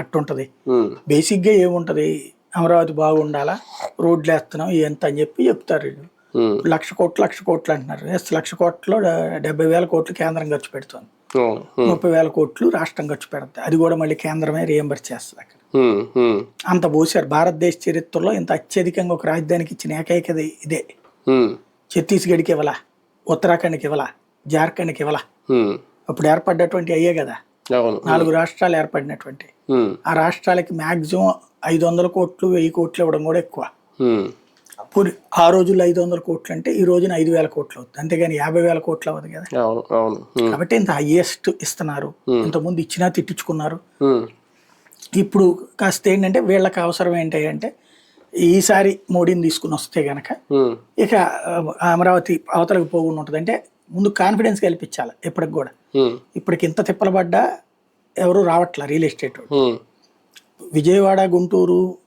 అట్టుంటది. బేసిక్గా ఏముంటది? అమరావతి బాగుండాలా? రోడ్లు వేస్తున్నాం ఎంత అని చెప్పి చెప్తారు లక్ష కోట్లు లక్ష కోట్లు అంటున్నారు. ఎస్ లక్ష కోట్లో డెబ్బై వేల కోట్లు కేంద్రం ఖర్చు పెడుతుంది. ముప్పై వేల కోట్లు రాష్ట్రం ఖర్చు పెడుతుంది. అది కూడా మళ్ళీ కేంద్రమే రియంబర్ చేస్తుంది అక్కడ. అంత పోసారు భారతదేశ చరిత్రలో ఇంత అత్యధికంగా ఒక రాజధానికి ఇచ్చిన ఏకైకది ఇదే ఛత్తీస్గఢ్కి ఇవ్వలా? ఉత్తరాఖండ్కి ఇవ్వలా? జార్ఖండ్కి ఇవ్వలా? అప్పుడు ఏర్పడ్డటువంటి అయ్యే కదా? నాలుగు రాష్ట్రాలు ఏర్పడినటువంటి. ఆ రాష్ట్రాలకి మ్యాక్సిమం ఐదు వందల కోట్లు వెయ్యి కోట్లు ఇవ్వడం కూడా ఎక్కువ. పూరి ఆ రోజుల్లో ఐదు వందల కోట్లు అంటే ఈ రోజున ఐదు వేల కోట్లు అవుతుంది. అంతేగాని యాభై వేల కోట్లు అవ్వదు కదా. కాబట్టి ఇంత హైయెస్ట్ ఇస్తున్నారు. ఇంతకుముందు ఇచ్చినా తిట్టించుకున్నారు. ఇప్పుడు కాస్త ఏంటంటే వీళ్ళకి అవసరం ఏంటి అంటే ఈసారి మోడీని తీసుకుని వస్తే గనక ఇక అమరావతి అవతలకు పోకుండా ఉంటుంది. అంటే ముందు కాన్ఫిడెన్స్ కల్పించాలి ఇప్పటికి కూడా. ఇప్పటికి ఇంత తిప్పలబడ్డా ఎవరు రావట్లే రియల్ ఎస్టేట్ విజయవాడ గుంటూరు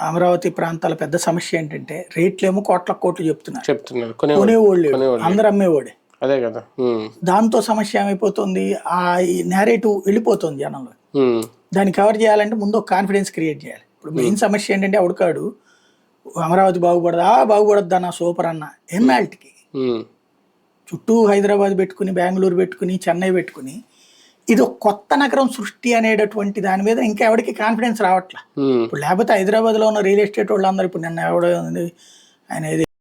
అమరావతి ప్రాంతాల పెద్ద సమస్య ఏంటంటే రేట్లేమో కోట్ల కోట్లు చెప్తున్నారు. చెప్తున్నారు. కొనే కొనేవాళ్ళు. అందరు అమ్మేవాడే. అదే కదా. దాంతో సమస్య ఏమైపోతుంది? ఆ నేరేటివ్ వెళ్ళిపోతుంది జనంలో. దాన్ని కవర్ చేయాలంటే ముందు ఒక కాన్ఫిడెన్స్ క్రియేట్ చేయాలి. ఇప్పుడు మెయిన్ సమస్య ఏంటంటే అవుడుకాడు అమరావతి బాగుపడదా? బాగుపడద్దు అన్న సూపర్ అన్న. ఎన్నాళ్ళకి? చుట్టూ హైదరాబాద్ పెట్టుకుని బెంగళూరు పెట్టుకుని చెన్నై పెట్టుకుని ఇది ఒక కొత్త నగరం సృష్టి అనేటటువంటి దాని మీద ఇంకా ఎవరికి కాన్ఫిడెన్స్ రావట్లే. ఇప్పుడు లేకపోతే హైదరాబాద్లో ఉన్న రియల్ ఎస్టేట్ వాళ్ళందరూ ఇప్పుడు నిన్న ఎవడో ఆయన